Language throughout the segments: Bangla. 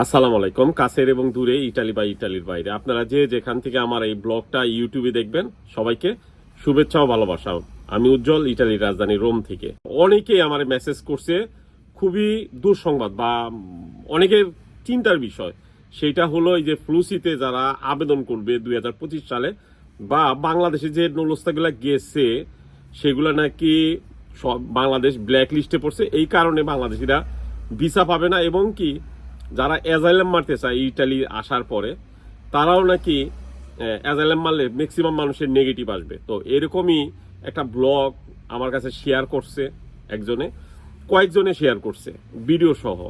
আসসালামু আলাইকুম। কাছের এবং দূরে ইটালি বা ইটালির বাইরে। আপনারা যে যেখান থেকে আমার এই ব্লগটা, ইউটিউবে দেখবেন, সবাইকে শুভেচ্ছা ও ভালোবাসা। আমি উজ্জ্বল, ইটালির রাজধানী রোম থেকে। অনেকেই আমার মেসেজ করছে, খুবই দুঃসংবাদ বা অনেকের চিন্তার বিষয়। সেটা হলো এই যে ফ্লুসিতে যারা আবেদন করবে দুই হাজার পঁচিশ সালে বা বাংলাদেশে যে নলস্তাগুলা গেছে, সেগুলো নাকি সব বাংলাদেশ ব্ল্যাক লিস্টে পড়ছে। এই কারণে বাংলাদেশিরা ভিসা পাবে না এবং কি যারা অ্যাজাইলাম মারতে চায় ইটালি আসার পরে, তারাও নাকি অ্যাজাইলাম মারলে ম্যাক্সিমাম মানুষের নেগেটিভ আসবে। তো এরকমই একটা ব্লগ আমার কাছে শেয়ার করছে একজনে, কয়েকজনে শেয়ার করছে ভিডিও সহ।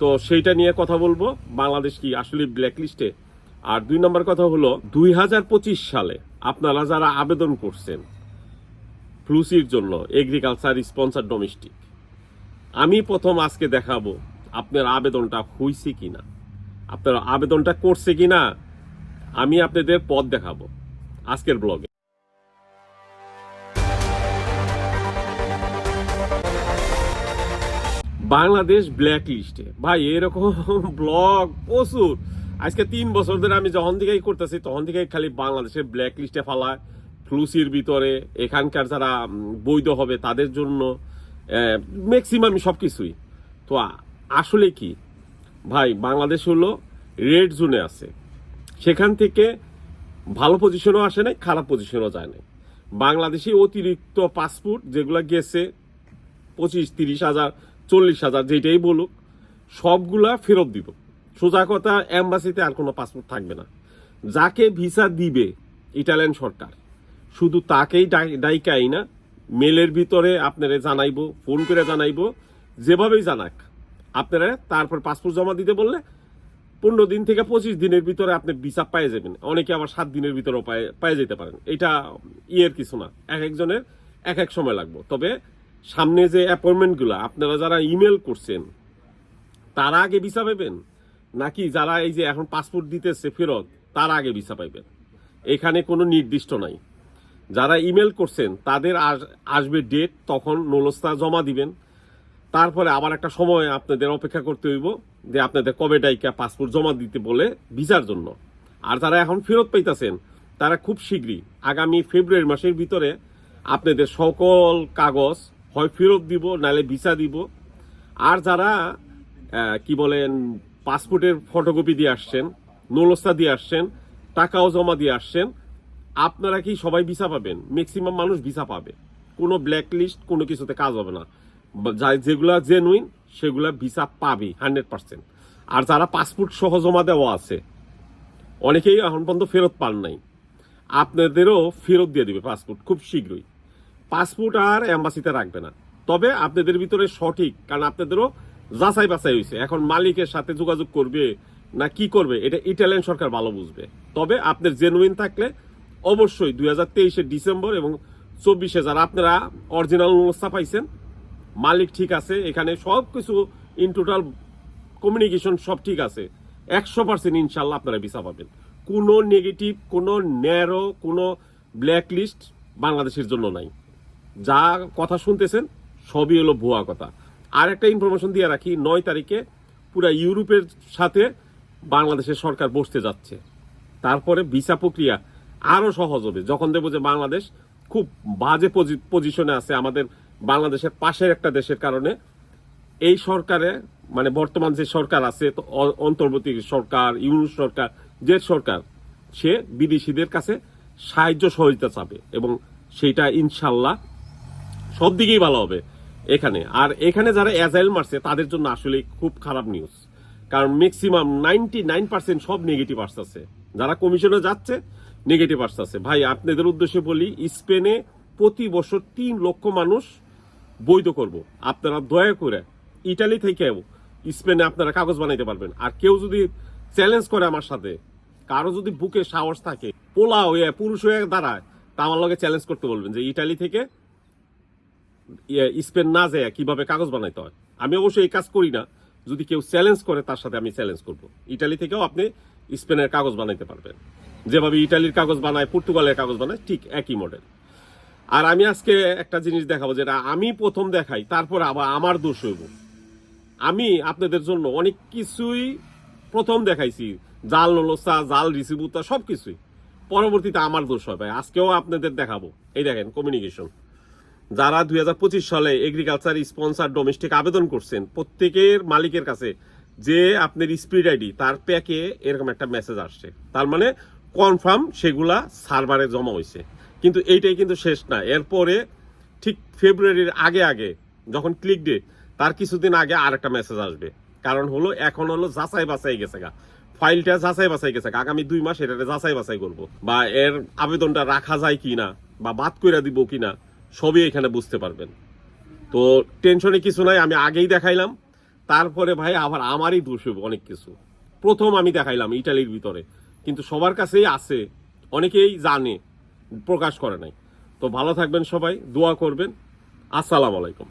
তো সেইটা নিয়ে কথা বলব। বাংলাদেশ কি আসলে ব্ল্যাক লিস্টে আর দুই নম্বর কথা হলো, দুই হাজার পঁচিশ সালে আপনারা যারা আবেদন করছেন ফ্লুসির জন্য এগ্রিকালচার স্পন্সার ডোমেস্টিক আমি প্রথম আজকে দেখাবো আপনার আবেদনটা হইছে কিনা? আপনার আবেদনটা করছে কি না আমি আপনাদের পথ দেখাবো আজকের ব্লগে। বাংলাদেশ ব্ল্যাক লিস্টে ভাই, এরকম ব্লগ প্রচুর। আজকে তিন বছর ধরে আমি যখন থেকেই করতেছি, তখন থেকেই খালি বাংলাদেশের ব্ল্যাক লিস্টে ফালায়। ফ্লুসির ভিতরে, এখানকার যারা বৈধ হবে তাদের জন্য ম্যাক্সিমাম সব কিছুই তো আসলে কি? ভাই, বাংলাদেশ হলো রেড জোনে আছে। সেখান থেকে ভালো পজিশনও আসে নাই, খারাপ পজিশনও যায় নাই। বাংলাদেশে অতিরিক্ত পাসপোর্ট যেগুলো গেছে, পঁচিশ, তিরিশ হাজার, চল্লিশ হাজার যেটাই বলুক, সবগুলা ফেরত দিব। সোজা কথা অ্যাম্বাসিতে আর কোনো পাসপোর্ট থাকবে না। যাকে ভিসা দিবে ইটালিয়ান সরকার, শুধু তাকেই ডাই- ডাইকাই না মেলের ভিতরে আপনারা জানাইবো ফোন করে জানাইব, যেভাবেই জানাক। আপনারা তারপর পাসপোর্ট জমা দিতে বললে পনেরো দিন থেকে পঁচিশ দিনের ভিতরে আপনি ভিসা পেয়ে যাবেন। অনেকে আবার সাত দিনের ভিতরেও পায়ে- পেয়ে যেতে পারেন। এটা ইয়ের কিছু না। এক একজনের এক এক সময় লাগবে। তবে সামনে যে অ্যাপয়েন্টমেন্টগুলো আপনারা যারা ইমেল করছেন, তারা আগে ভিসা পাবেন নাকি যারা এই যে এখন পাসপোর্ট দিতেছে ফেরত, তারা আগে ভিসা পাইবেন? এখানে কোনো নির্দিষ্ট নাই। যারা ইমেল করছেন, তাদের আস- আসবে ডেট তখন নলস্তা জমা দিবেন। তারপরে আবার একটা সময় আপনাদের অপেক্ষা করতে হইব যে আপনাদের কবে ডাইকা পাসপোর্ট জমা দিতে বলে ভিসার জন্য। আর যারা এখন ফেরত পাইতেছেন, তারা খুব শীঘ্রই আগামী ফেব্রুয়ারি মাসের ভিতরে আপনাদের সকল কাগজ হয় ফেরত দিব নাহলে ভিসা দিব। আর যারা কি বলেন, পাসপোর্টের ফটোকপি দিয়ে আসছেন, নলস্তা দিয়ে আসছেন, টাকাও জমা দিয়ে আসছেন, আপনারা কি সবাই ভিসা পাবেন? ম্যাক্সিমাম মানুষ ভিসা পাবে। কোনো ব্ল্যাক লিস্ট কোনো কিছুতে কাজ হবে না। যেগুলা জেনুইন সেগুলা ভিসা পাবে হান্ড্রেড পার্সেন্ট আর যারা পাসপোর্ট সহ জমা দেওয়া আছে, অনেকেই এখন পর্যন্ত ফেরত পান নাই। আপনাদেরও ফেরত দিয়ে দিবে পাসপোর্ট খুব শীঘ্রই। পাসপোর্ট আর অ্যাম্বাসিতে রাখবে না। তবে আপনাদের ভিতরে সঠিক, কারণ আপনাদেরও যাচাই বাছাই হয়েছে। এখন মালিকের সাথে যোগাযোগ করবে না কি করবে, এটা ইটালিয়ান সরকার ভালো বুঝবে। তবে আপনার জেনুইন থাকলে অবশ্যই দুই হাজার তেইশের ডিসেম্বর এবং চব্বিশে যারা আপনারা অরিজিনাল অবস্থা পাইছেন মালিক ঠিক আছে, এখানে সব কিছু ইন টোটাল কমিউনিকেশন সব ঠিক আছে। একশো পার্সেন্ট ইনশাল্লাহ আপনারা ভিসা পাবেন। কোনো নেগেটিভ কোনো ন্যারো কোনো ব্ল্যাক লিস্ট বাংলাদেশের জন্য নাই। যা কথা শুনতেছেন, সবই হলো ভুয়া কথা। আর একটা ইনফরমেশন দিয়ে রাখি, নয় তারিখে পুরা ইউরোপের সাথে বাংলাদেশের সরকার বসতে যাচ্ছে। তারপরে ভিসা প্রক্রিয়া আরও সহজ হবে। যখন দেখব যে বাংলাদেশ খুব বাজে পজি- পজিশনে আছে, আমাদের বাংলাদেশের পাশের একটা দেশের কারণে এই সরকারে মানে বর্তমান যে সরকার আছে অন্তর্বর্তী সরকার, ইউনুস সরকার যে সরকার, সে বিদেশিদের কাছে সাহায্য সহযোগিতা চাবে এবং সেটা ইনশাল্লাহ সব দিকেই ভালো হবে এখানে। আর এখানে যারা অ্যাজাইল মারছে, তাদের জন্য আসলে খুব খারাপ নিউজ কারণ ম্যাক্সিমাম নাইনটি নাইন পার্সেন্ট সব নেগেটিভ আসতেছে যারা কমিশনে যাচ্ছে নেগেটিভ আসতেছে ভাই, আপনাদের উদ্দেশ্যে বলি, স্পেনে প্রতি বছর তিন লক্ষ মানুষ বৈধ করব। আপনারা দয়া করে ইটালি থেকেও স্পেনে আপনারা কাগজ বানাইতে পারবেন। আর কেউ যদি চ্যালেঞ্জ করে আমার সাথে কারও যদি বুকে সাহস থাকে পোলা হয়ে পুরুষ হয়ে দাঁড়ায় তা আমার লগে চ্যালেঞ্জ করতে বলবেন যে ইটালি থেকে ইয়ে, স্পেন না যায় কীভাবে কাগজ বানাইতে হয়। আমি অবশ্যই এই কাজ করি না। যদি কেউ চ্যালেঞ্জ করে তার সাথে আমি চ্যালেঞ্জ করব। ইটালি থেকেও আপনি স্পেনের কাগজ বানাইতে পারবেন। যেভাবে ইটালির কাগজ বানায় পর্তুগালের কাগজ বানায় ঠিক একই মডেল আর আমি আজকে একটা জিনিস দেখাবো যেটা আমি প্রথম দেখাই, তারপর আবার আমার দোষ হইব। আমি আপনাদের জন্য অনেক কিছুই প্রথম দেখাইছি। জাল নলসা, জাল রিসিভুতা সব কিছুই পরবর্তীতে আমার দোষ ভাই আজকেও আপনাদের দেখাবো। এই দেখেন কমিউনিকেশন যারা দুই হাজার পঁচিশ সালে এগ্রিকালচার স্পন্সার ডোমেস্টিক আবেদন করছেন, প্রত্যেকের মালিকের কাছে যে আপনার স্পিড আইডি তার প্যাকে এরকম একটা মেসেজ আসছে। তার মানে কনফার্ম সেগুলা সার্ভারে জমা হয়েছে কিন্তু এইটাই কিন্তু শেষ না। এরপরে ঠিক ফেব্রুয়ারির আগে আগে যখন ক্লিক ডে তার কিছুদিন আগে আর একটা মেসেজ আসবে। কারণ হলো এখন হলো যাচাই বাছাই গেছে গা। ফাইলটা যাচাই বাছাই গেছে। আগামী দুই মাস এটা যাচাই বাছাই করব। বা এর আবেদনটা রাখা যায় কি না বা বাদ করে দিব কিনা, সবই এখানে বুঝতে পারবেন। তো টেনশনে কিছু নাই, আমি আগেই দেখাইলাম। তারপরে ভাই আবার আমারই দোষ অনেক কিছু। প্রথম আমি দেখাইলাম ইটালির ভিতরে। কিন্তু সবার কাছেই আছে, অনেকেই জানে। প্রকাশ করে নাই। তো ভালো থাকবেন সবাই দোয়া করবেন। আসসালামু আলাইকুম।